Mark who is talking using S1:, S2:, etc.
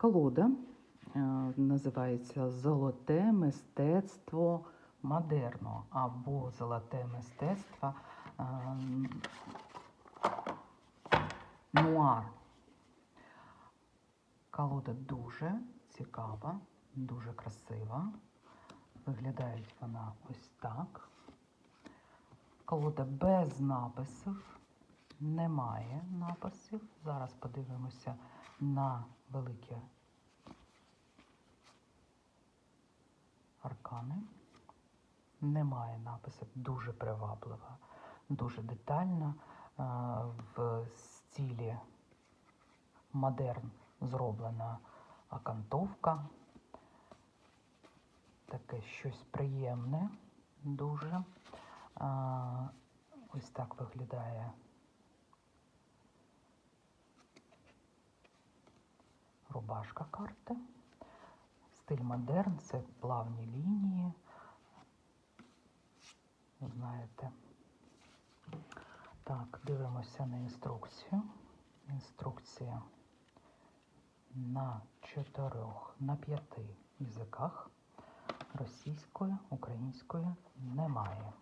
S1: Колода е, називається Золоте мистецтво модерну або Золоте мистецтво е, нуар. Колода дуже цікава, дуже красива. Виглядає вона ось так. Колода без написів. Немає написів. Зараз подивимося на великі аркани. Немає написів. Дуже приваблива, дуже детальна. е, В стилі модерн зроблена окантовка. Таке щось приємне дуже. Ось так виглядає рубашка карти. Стиль модерн це плавні лінії. Знаєте. Так, дивимося на інструкцію. Інструкція на чотирьох, на п'яти язиках. Російської, української немає.